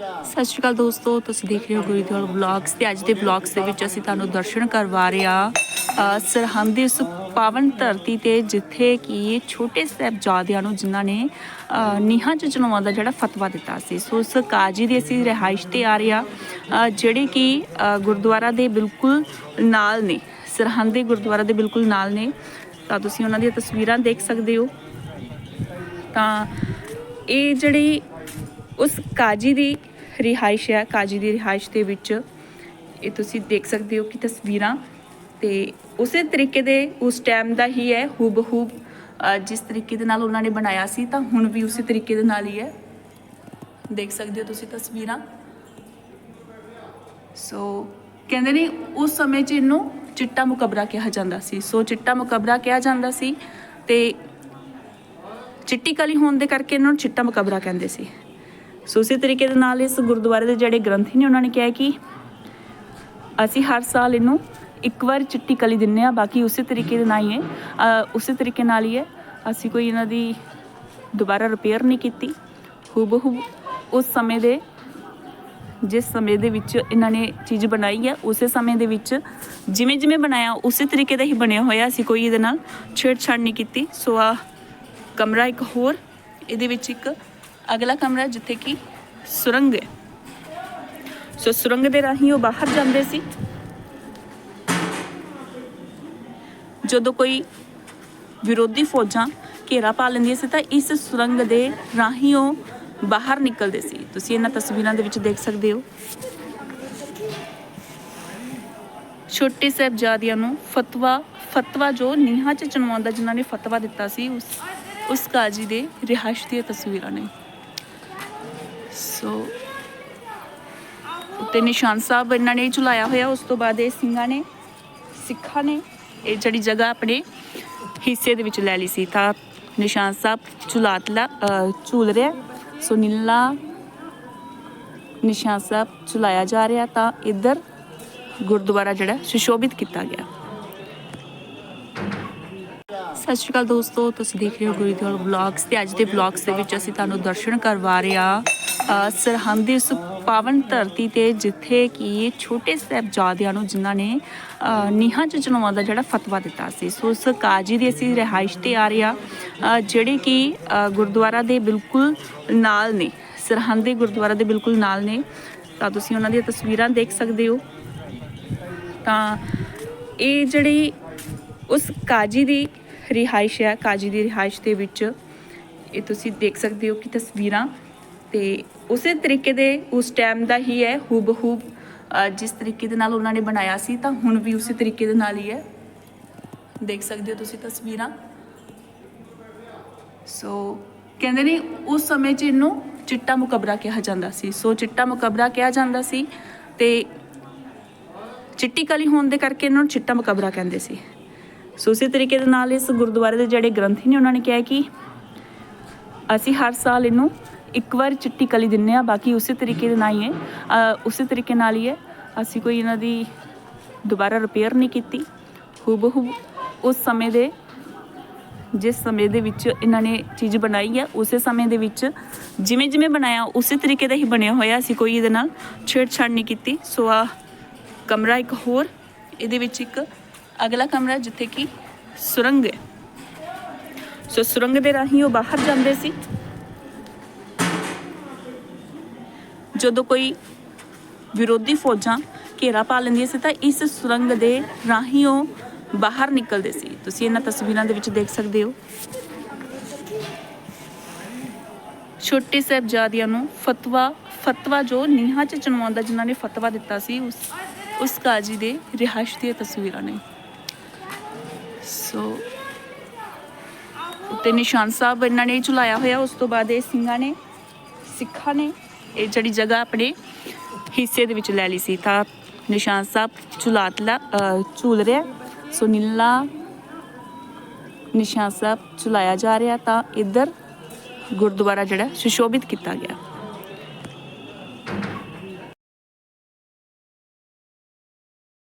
ਸਤਿ ਸ਼੍ਰੀ ਅਕਾਲ ਦੋਸਤੋ, ਤੁਸੀਂ ਦੇਖ ਰਹੇ ਹੋ ਗੁਰੀਦਵਾਲ ਵਲੌਗਸ ਤੇ ਅੱਜ ਦੇ ਵਲੌਗਸ ਦੇ ਵਿੱਚ ਅਸੀਂ ਤੁਹਾਨੂੰ ਦਰਸ਼ਨ ਕਰਵਾ ਰਹੇ ਹਾਂ। ਸਰਹੰਦ ਦੀ ਉਸ ਪਾਵਨ ਧਰਤੀ ਤੇ ਜਿੱਥੇ ਕਿ ਛੋਟੇ ਸਾਹਿਬਜ਼ਾਦਿਆਂ ਨੂੰ ਜਿਨ੍ਹਾਂ ਨੇ ਨੀਹਾਂ ਚ ਚੁਣਾਉਣ ਦਾ ਜਿਹੜਾ ਫਤਵਾ ਦਿੱਤਾ ਸੀ। ਸੋ ਉਸ ਕਾਜੀ ਦੀ ਅਸੀਂ ਰਿਹਾਇਸ਼ ਤੇ ਆ ਰਹੇ ਹਾਂ। ਜਿਹੜੇ ਕਿ ਗੁਰਦੁਆਰਾ ਦੇ ਬਿਲਕੁਲ ਨਾਲ ਨੇ, ਸਰਹੰਦ ਦੇ ਗੁਰਦੁਆਰਾ ਦੇ ਬਿਲਕੁਲ ਨਾਲ ਨੇ, ਤਾਂ ਤੁਸੀਂ ਉਹਨਾਂ ਦੀਆਂ ਤਸਵੀਰਾਂ ਦੇਖ ਸਕਦੇ ਹੋ। ਤਾਂ ਇਹ ਜਿਹੜੀ ਉਸ ਕਾਜੀ ਦੀ ਰਿਹਾਇਸ਼ ਹੈ, ਕਾਜੀ ਦੀ ਰਿਹਾਇਸ਼ ਦੇ ਵਿੱਚ। ਇਹ ਤੁਸੀਂ ਦੇਖ ਸਕਦੇ ਹੋ ਕਿ ਤਸਵੀਰਾਂ। ਤੇ ਉਸੇ ਤਰੀਕੇ ਦੇ ਉਸ ਟਾਈਮ ਦਾ ਹੀ ਹੈ, ਹੂਬਹੂਬ ਜਿਸ ਤਰੀਕੇ ਦੇ ਨਾਲ ਉਹਨਾਂ ਨੇ ਬਣਾਇਆ ਸੀ, ਤਾਂ ਹੁਣ ਵੀ ਉਸੇ ਤਰੀਕੇ ਦੇ ਨਾਲ ਹੀ ਹੈ। ਦੇਖ ਸਕਦੇ ਹੋ ਤੁਸੀਂ ਤਸਵੀਰਾਂ। ਸੋ ਕਹਿੰਦੇ ਨੇ ਉਸ ਸਮੇਂ 'ਚ ਇਹਨੂੰ ਚਿੱਟਾ ਮੁਕਬਰਾ ਕਿਹਾ ਜਾਂਦਾ ਸੀ। ਸੋ ਚਿੱਟਾ ਮੁਕਬਰਾ ਕਿਹਾ ਜਾਂਦਾ ਸੀ ਤੇ ਚਿੱਟੀ ਕਲੀ ਹੋਣ ਦੇ ਕਰਕੇ ਇਹਨਾਂ ਨੂੰ ਚਿੱਟਾ ਮੁਕਬਰਾ ਕਹਿੰਦੇ ਸੀ। ਸੋ ਉਸੇ ਤਰੀਕੇ ਦੇ ਨਾਲ ਇਸ ਗੁਰਦੁਆਰੇ ਦੇ ਜਿਹੜੇ ਗ੍ਰੰਥੀ ਨੇ ਉਹਨਾਂ ਨੇ ਕਿਹਾ ਕਿ ਅਸੀਂ ਹਰ ਸਾਲ ਇਹਨੂੰ ਇੱਕ ਵਾਰ ਚਿੱਟੀ ਕਲੀ ਦਿੰਨੇ ਆ ਬਾਕੀ ਉਸੇ ਤਰੀਕੇ ਦੇ ਨਾਲ ਹੀ ਹੈ ਅ, ਉਸੇ ਤਰੀਕੇ ਨਾਲ ਹੀ ਹੈ ਅਸੀਂ ਕੋਈ ਇਹਨਾਂ ਦੀ ਦੁਬਾਰਾ ਰਿਪੇਅਰ ਨਹੀਂ ਕੀਤੀ। ਹੂਬਹੂ ਉਸ ਸਮੇਂ ਦੇ ਜਿਸ ਸਮੇਂ ਦੇ ਵਿੱਚ ਇਹਨਾਂ ਨੇ ਚੀਜ਼ ਬਣਾਈ ਹੈ ਉਸੇ ਸਮੇਂ ਦੇ ਵਿੱਚ ਜਿਵੇਂ ਜਿਵੇਂ ਬਣਾਇਆ ਉਸੇ ਤਰੀਕੇ ਦਾ ਹੀ ਬਣਿਆ ਹੋਇਆ ਅਸੀਂ ਕੋਈ ਇਹਦੇ ਨਾਲ ਛੇੜਛਾੜ ਨਹੀਂ ਕੀਤੀ। ਸੋ ਆ ਕਮਰਾ ਇੱਕ ਹੋਰ ਇਹਦੇ ਵਿੱਚ ਇੱਕ ਅਗਲਾ ਕਮਰਾ ਜਿੱਥੇ ਕਿ ਸੁਰੰਗ ਹੈ। ਸੋ ਸੁਰੰਗ ਦੇ ਰਾਹੀਂ ਉਹ ਬਾਹਰ ਜਾਂਦੇ ਸੀ। ਜਦੋਂ ਕੋਈ ਵਿਰੋਧੀ ਫੌਜਾਂ ਘੇਰਾ ਪਾ ਲੈਂਦੀਆਂ ਸੀ ਤਾਂ ਇਸ ਸੁਰੰਗ ਦੇ ਰਾਹੀਂ ਉਹ ਬਾਹਰ ਨਿਕਲਦੇ ਸੀ। ਤੁਸੀਂ ਇਹਨਾਂ ਤਸਵੀਰਾਂ ਦੇ ਵਿੱਚ ਦੇਖ ਸਕਦੇ ਹੋ। ਛੋਟੇ ਸਾਹਿਬਜ਼ਾਦਿਆਂ ਨੂੰ ਫਤਵਾ ਫਤਵਾ ਜੋ ਨੀਹਾਂ 'ਚ ਚਣਵਾਉਣ ਜਿਨ੍ਹਾਂ ਨੇ ਫਤਵਾ ਦਿੱਤਾ ਸੀ, ਉਸ ਉਸ ਕਾਜੀ ਦੇ ਰਿਹਾਇਸ਼ ਦੀਆਂ ਤਸਵੀਰਾਂ ਨੇ। ਸੋ ਉੱਤੇ ਨਿਸ਼ਾਨ ਸਾਹਿਬ ਇਹਨਾਂ ਨੇ ਝੁਲਾਇਆ ਹੋਇਆ, ਉਸ ਤੋਂ ਬਾਅਦ ਇਹ ਸਿੰਘਾਂ ਨੇ, ਸਿੱਖਾਂ ਨੇ ਇਹ ਜਿਹੜੀ ਜਗ੍ਹਾ ਆਪਣੇ ਹਿੱਸੇ ਦੇ ਵਿੱਚ ਲੈ ਲਈ ਸੀ। ਤਾਂ ਨਿਸ਼ਾਨ ਸਾਹਿਬ ਝੁਲਾਤਲਾ ਝੂਲ ਰਿਹਾ ਸੋ ਨੀਲਾ ਨਿਸ਼ਾਨ ਸਾਹਿਬ ਚੁਲਾਇਆ ਜਾ ਰਿਹਾ ਤਾਂ ਇੱਧਰ ਗੁਰਦੁਆਰਾ ਜਿਹੜਾ ਸੁਸ਼ੋਭਿਤ ਕੀਤਾ ਗਿਆ। ਸਤਿ ਸ਼੍ਰੀ ਅਕਾਲ ਦੋਸਤੋ, ਤੁਸੀਂ ਦੇਖ ਰਹੇ ਹੋ ਗੁਰੀਦਵਾਲ ਵਲੌਗਸ ਤੇ ਅੱਜ ਦੇ ਵਲੌਗਸ ਦੇ ਵਿੱਚ ਅਸੀਂ ਤੁਹਾਨੂੰ ਦਰਸ਼ਨ ਕਰਵਾ ਰਹੇ ਹਾਂ। ਸਰਹੰਦ ਦੀ ਉਸ ਪਾਵਨ ਧਰਤੀ ਤੇ ਜਿੱਥੇ ਕਿ ਛੋਟੇ ਸਾਹਿਬਜ਼ਾਦਿਆਂ ਨੂੰ ਜਿਨ੍ਹਾਂ ਨੇ ਨੀਹਾਂ ਚ ਚੁਣਾਉਣ ਦਾ ਜਿਹੜਾ ਫਤਵਾ ਦਿੱਤਾ ਸੀ। ਸੋ ਉਸ ਕਾਜੀ ਦੀ ਅਸੀਂ ਰਿਹਾਇਸ਼ ਤੇ ਆ ਰਹੇ ਹਾਂ ਜਿਹੜੇ ਕਿ ਗੁਰਦੁਆਰਾ ਦੇ ਬਿਲਕੁਲ ਨਾਲ ਨੇ, ਸਰਹੰਦ ਦੇ ਗੁਰਦੁਆਰਾ ਦੇ ਬਿਲਕੁਲ ਨਾਲ ਨੇ। ਤਾਂ ਤੁਸੀਂ ਉਹਨਾਂ ਦੀਆਂ ਤਸਵੀਰਾਂ ਦੇਖ ਸਕਦੇ ਹੋ। ਤਾਂ ਇਹ ਜਿਹੜੀ ਉਸ ਕਾਜੀ ਦੀ ਰਿਹਾਇਸ਼ ਹੈ, ਕਾਜੀ ਦੀ ਰਿਹਾਇਸ਼ ਦੇ ਵਿੱਚ ਇਹ ਤੁਸੀਂ ਦੇਖ ਸਕਦੇ ਹੋ ਕਿ ਤਸਵੀਰਾਂ ਤੇ ਉਸੇ ਤਰੀਕੇ ਦੇ ਉਸ ਟਾਈਮ ਦਾ ਹੀ ਹੈ, ਹੂਬਹੂਬ ਜਿਸ ਤਰੀਕੇ ਦੇ ਨਾਲ ਉਹਨਾਂ ਨੇ ਬਣਾਇਆ ਸੀ, ਤਾਂ ਹੁਣ ਵੀ ਉਸੇ ਤਰੀਕੇ ਦੇ ਨਾਲ ਹੀ ਹੈ। ਦੇਖ ਸਕਦੇ ਹੋ ਤੁਸੀਂ ਤਸਵੀਰਾਂ। ਸੋ ਕਹਿੰਦੇ ਨੇ ਉਸ ਸਮੇਂ 'ਚ ਇਹਨੂੰ ਚਿੱਟਾ ਮੁਕਬਰਾ ਕਿਹਾ ਜਾਂਦਾ ਸੀ। ਸੋ ਚਿੱਟਾ ਮੁਕਬਰਾ ਕਿਹਾ ਜਾਂਦਾ ਸੀ ਤੇ ਚਿੱਟੀ ਕਲੀ ਹੋਣ ਦੇ ਕਰਕੇ ਇਹਨਾਂ ਨੂੰ ਚਿੱਟਾ ਮੁਕਬਰਾ ਕਹਿੰਦੇ ਸੀ। ਸੋ ਉਸੇ ਤਰੀਕੇ ਦੇ ਨਾਲ ਇਸ ਗੁਰਦੁਆਰੇ ਦੇ ਜਿਹੜੇ ਗ੍ਰੰਥੀ ਨੇ ਉਹਨਾਂ ਨੇ ਕਿਹਾ ਕਿ ਅਸੀਂ ਹਰ ਸਾਲ ਇਹਨੂੰ ਇੱਕ ਵਾਰ ਚਿੱਟੀ ਕਲੀ ਦਿੰਨੇ ਆ ਬਾਕੀ ਉਸੇ ਤਰੀਕੇ ਦੇ ਨਾਲ ਹੀ ਹੈ ਉਸੇ ਤਰੀਕੇ ਨਾਲ ਹੀ ਹੈ ਅਸੀਂ ਕੋਈ ਇਹਨਾਂ ਦੀ ਦੁਬਾਰਾ ਰਿਪੇਅਰ ਨਹੀਂ ਕੀਤੀ। ਹੂਬਹੂ ਉਸ ਸਮੇਂ ਦੇ, ਜਿਸ ਸਮੇਂ ਦੇ ਵਿੱਚ ਇਹਨਾਂ ਨੇ ਚੀਜ਼ ਬਣਾਈ ਹੈ, ਉਸੇ ਸਮੇਂ ਦੇ ਵਿੱਚ ਜਿਵੇਂ ਜਿਵੇਂ ਬਣਾਇਆ, ਉਸੇ ਤਰੀਕੇ ਦਾ ਹੀ ਬਣਿਆ ਹੋਇਆ, ਅਸੀਂ ਕੋਈ ਇਹਦੇ ਨਾਲ ਛੇੜਛਾੜ ਨਹੀਂ ਕੀਤੀ। ਸੋ ਆ ਕਮਰਾ ਇੱਕ ਹੋਰ, ਇਹਦੇ ਵਿੱਚ ਇੱਕ ਅਗਲਾ ਕਮਰਾ ਜਿੱਥੇ ਕਿ ਸੁਰੰਗ ਹੈ। ਸੋ ਸੁਰੰਗ ਦੇ ਰਾਹੀਂ ਉਹ ਬਾਹਰ ਜਾਂਦੇ ਸੀ। ਜਦੋਂ ਕੋਈ ਵਿਰੋਧੀ ਫੌਜਾਂ ਘੇਰਾ ਪਾ ਲੈਂਦੀਆਂ ਸੀ ਤਾਂ ਇਸ ਸੁਰੰਗ ਦੇ ਰਾਹੀਂ ਉਹ ਬਾਹਰ ਨਿਕਲਦੇ ਸੀ। ਤੁਸੀਂ ਇਹਨਾਂ ਤਸਵੀਰਾਂ ਦੇ ਵਿੱਚ ਦੇਖ ਸਕਦੇ ਹੋ। ਛੋਟੇ ਸਾਹਿਬਜ਼ਾਦਿਆਂ ਨੂੰ ਫਤਵਾ ਫਤਵਾ ਜੋ ਨੀਹਾਂ 'ਚ ਚਣਵਾਉਣ ਜਿਨ੍ਹਾਂ ਨੇ ਫਤਵਾ ਦਿੱਤਾ ਸੀ, ਉਸ ਉਸ ਕਾਜੀ ਦੇ ਰਿਹਾਇਸ਼ ਦੀਆਂ ਤਸਵੀਰਾਂ ਨੇ। ਸੋ ਉੱਤੇ ਨਿਸ਼ਾਨ ਸਾਹਿਬ ਇਹਨਾਂ ਨੇ ਝੁਲਾਇਆ ਹੋਇਆ, ਉਸ ਤੋਂ ਬਾਅਦ ਇਹ ਸਿੰਘਾਂ ਨੇ, ਸਿੱਖਾਂ ਨੇ ਇਹ ਜਿਹੜੀ ਜਗ੍ਹਾ ਆਪਣੇ ਹਿੱਸੇ ਦੇ ਵਿੱਚ ਲੈ ਲਈ ਸੀ। ਤਾਂ ਨਿਸ਼ਾਨ ਸਾਹਿਬ ਝੁਲਾਤਲਾ ਝੂਲ ਰਿਹਾ। ਸੋ ਨੀਲਾ ਨਿਸ਼ਾਨ ਸਾਹਿਬ ਚੁਲਾਇਆ ਜਾ ਰਿਹਾ ਤਾਂ ਇੱਧਰ ਗੁਰਦੁਆਰਾ ਜਿਹੜਾ ਸੁਸ਼ੋਭਿਤ ਕੀਤਾ ਗਿਆ।